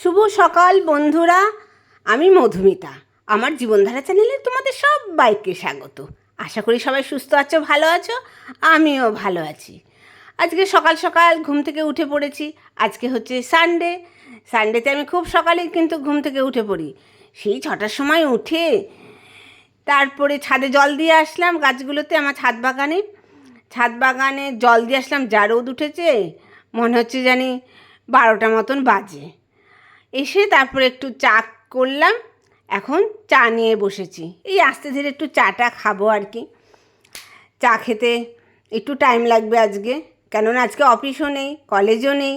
শুভ সকাল বন্ধুরা, আমি মধুমিতা। আমার জীবনধারা চ্যানেলে তোমাদের সবাইকে স্বাগত। আশা করি সবাই সুস্থ আছো, ভালো আছো, আমিও ভালো আছি। আজকে সকাল সকাল ঘুম থেকে উঠে পড়েছি। আজকে হচ্ছে সানডে সানডেতে আমি খুব সকালেই কিন্তু ঘুম থেকে উঠে পড়ি। সেই ছটার সময় উঠে তারপরে ছাদে জল দিয়ে আসলাম গাছগুলোতে আমার ছাদ বাগানে। ছাদ বাগানে জল দিয়ে আসলাম যা রোদ উঠেছে মনে হচ্ছে জানি বারোটা মতন বাজে। এসে তারপরে একটু চা করলাম। এখন চা নিয়ে বসেছি। এই আস্তে ধীরে একটু চাটা খাব আর কি। চা খেতে একটু টাইম লাগবে আজকে। কেননা আজকে অফিসও নেই কলেজও নেই।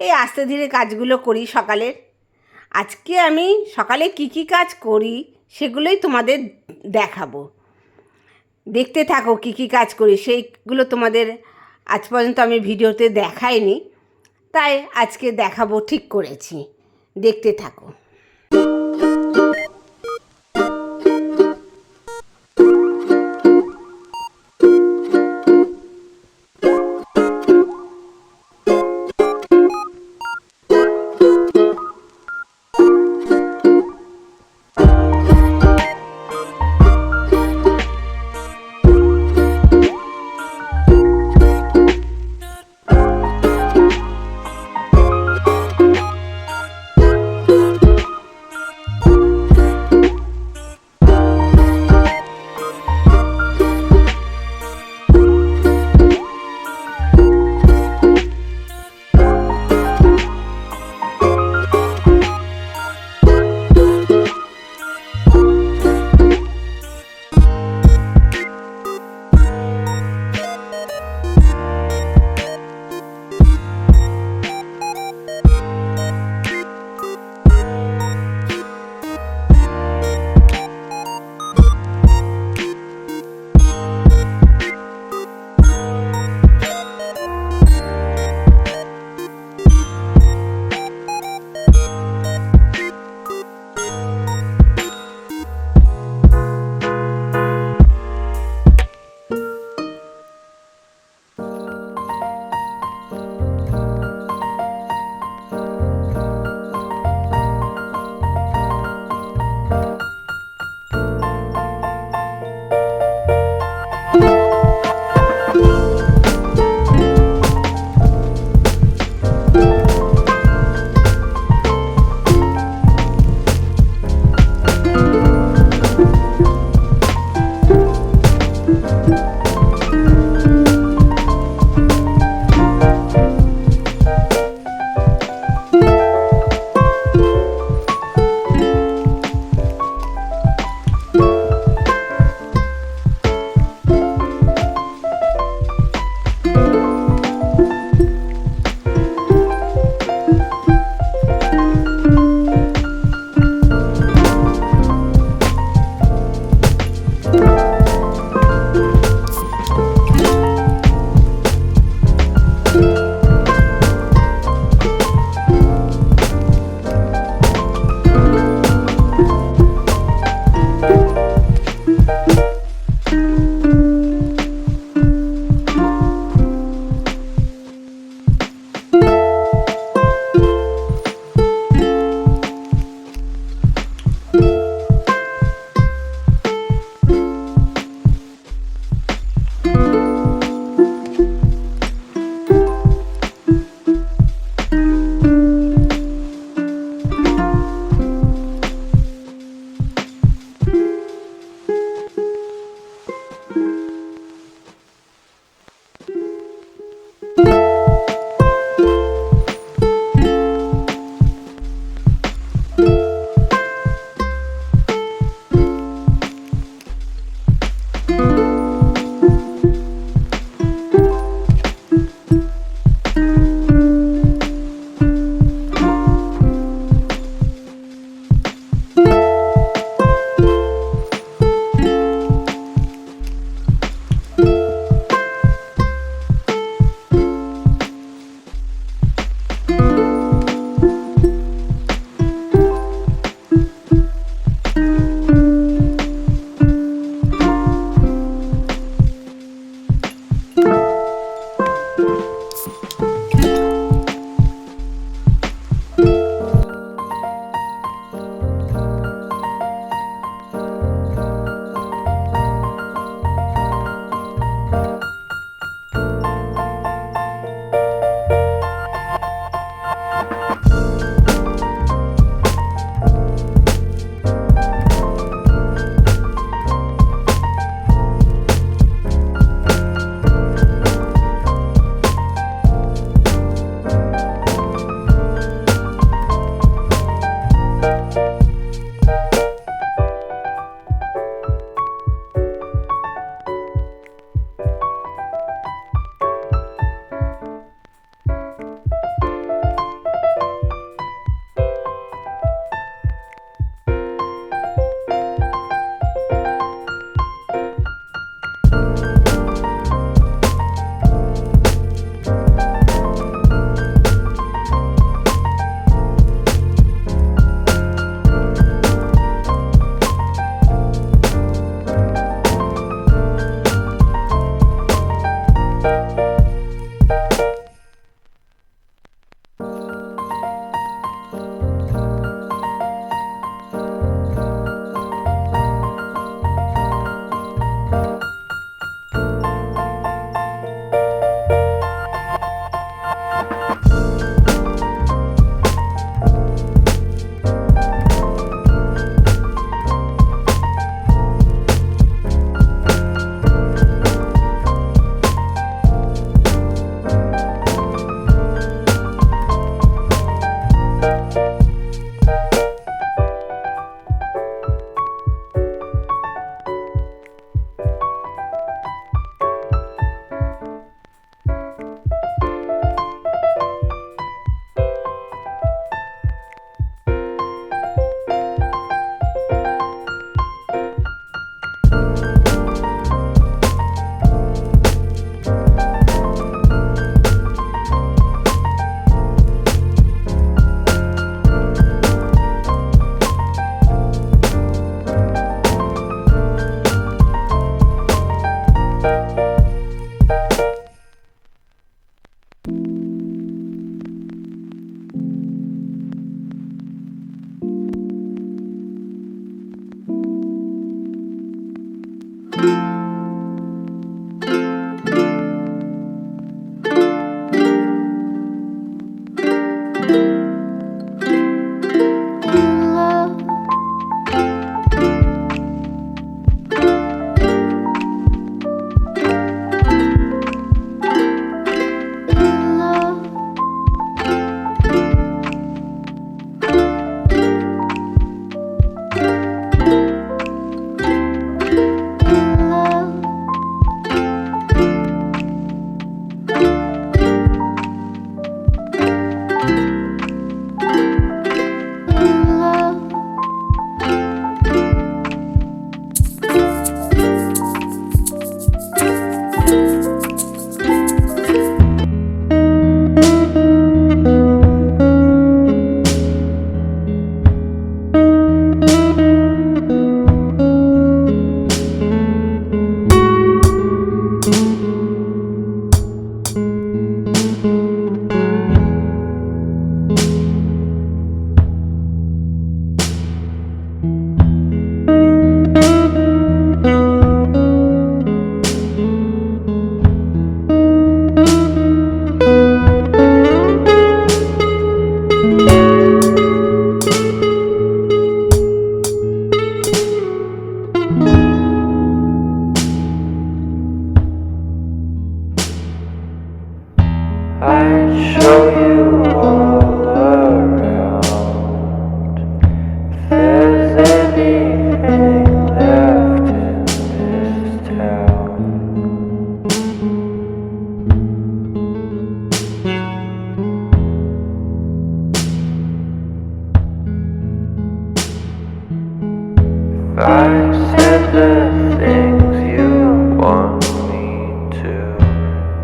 এই আস্তে ধীরে কাজগুলো করি সকালের। আজকে আমি সকালে কি কি কাজ করি সেগুলোই তোমাদের দেখাবো। দেখতে থাকো কি কি কাজ করি, সেইগুলো তোমাদের আজ পর্যন্ত আমি ভিডিওতে দেখাইনি। তাই আজকে দেখাবো ঠিক করেছি। দেখতে থাকো।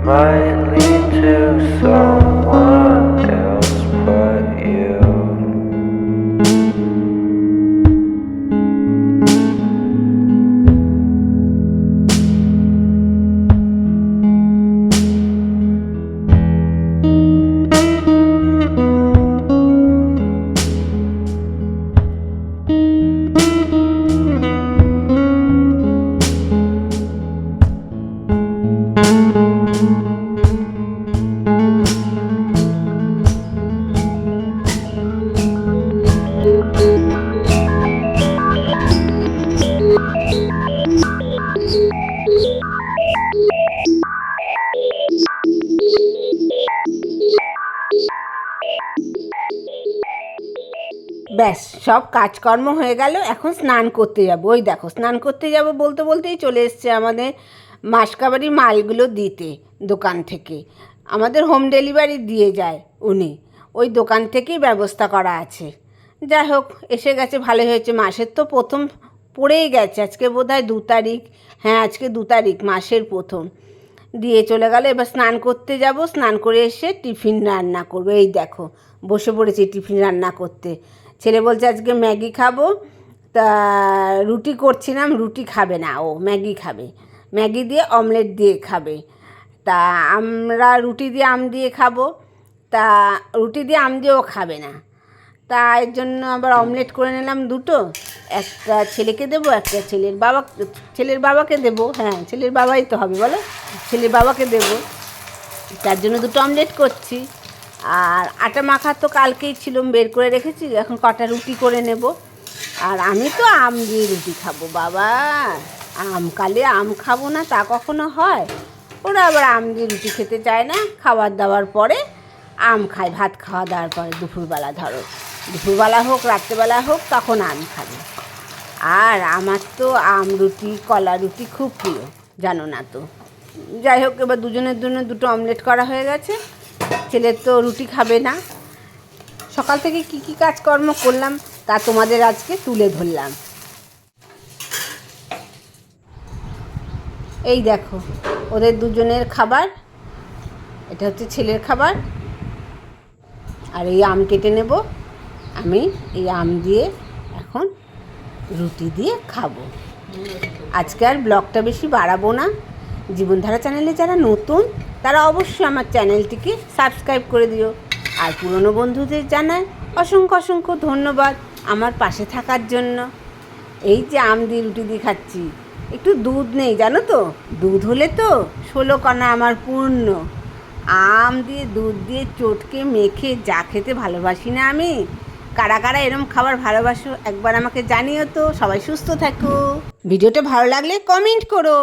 Might lead to slow. ব্যাস, সব কাজকর্ম হয়ে গেল, এখন স্নান করতে যাব। ওই দেখো, স্নান করতে যাব বলতে বলতেই চলে এসছে আমাদের মাসকাবারি মালগুলো দিতে দোকান থেকে। আমাদের হোম ডেলিভারি দিয়ে যায় উনি। ওই দোকান থেকেই ব্যবস্থা করা আছে। যাই হোক, এসে গেছে ভালো হয়েছে। মাসের তো প্রথম পড়েই গেছে, আজকে বোধ হয় দু তারিখ। হ্যাঁ আজকে দু তারিখ, মাসের প্রথম। দিয়ে চলে গেল, এবার স্নান করতে যাব। স্নান করে এসে টিফিন রান্না করব। এই দেখো, বসে পড়েছি টিফিন রান্না করতে। ছেলে বলছে, আজকে ম্যাগি খাব। তা রুটি করছিলাম, রুটি খাবে না ও, ম্যাগি খাবে। ম্যাগি দিয়ে অমলেট দিয়ে খাবে। তা আমরা রুটি দিয়ে আম দিয়ে খাব। তা রুটি দিয়ে আম দিয়েও খাবে না। তা এর জন্য আবার অমলেট করে নিলাম দুটো। একটা ছেলেকে দেবো, একটা ছেলের বাবা, ছেলের বাবাকে দেবো। হ্যাঁ ছেলের বাবাই তো হবে, বলো? ছেলের বাবাকে দেবো। তার জন্য দুটো অমলেট করছি। আর আটা মাখা তো কালকেই ছিল বের করে রেখেছি, এখন কটা রুটি করে নেব। আর আমি তো আম দিয়ে রুটি খাব, বাবা। আম কালে আম খাব না, তা কখনো হয়? ওরা আবার আম দিয়ে রুটি খেতে চায় না, খাবার দাওয়ার পরে আম খায়, ভাত খাওয়া দাওয়ার পরে দুপুরবেলা ধরো। দুপুরবেলা হোক, রাত্রেবেলা হোক, তখন আম খাবে। আর আমার তো আম রুটি, কলা রুটি খুব প্রিয়, জানো না তো। যাই হোক, এবার দুজনের জন্য দুটো অমলেট করা হয়ে গেছে। ছেলের তো রুটি খাবে না। সকাল থেকে কি কি কাজকর্ম করলাম তা তোমাদের আজকে তুলে ধরলাম। এই দেখো, ওদের দুজনের খাবার, এটা হচ্ছে ছেলের খাবার। আর এই আম কেটে নেব। আমি এই আম দিয়ে এখন রুটি দিয়ে খাব। আজকে আর ব্লগটা বেশি বাড়াবো না। জীবনধারা চ্যানেলে যারা নতুন তারা অবশ্যই আমার চ্যানেলটিকে সাবস্ক্রাইব করে দিও। আর পুরনো বন্ধুদের জানাই অসংখ্য অসংখ্য ধন্যবাদ আমার পাশে থাকার জন্য। এই যে আম দিয়ে রুটি দিয়ে খাচ্ছি, একটু দুধ নেই, জানো তো? দুধ হলে তো ষোলো কণা আমার পূর্ণ। আম দিয়ে, দুধ দিয়ে চটকে, মেখে, যা খেতে ভালোবাসি না আমি। কারা কারা এরম খাবার ভালোবাসো একবার আমাকে জানিও তো, সবাই সুস্থ থাকো। ভিডিওটা ভালো লাগলে কমেন্ট করো।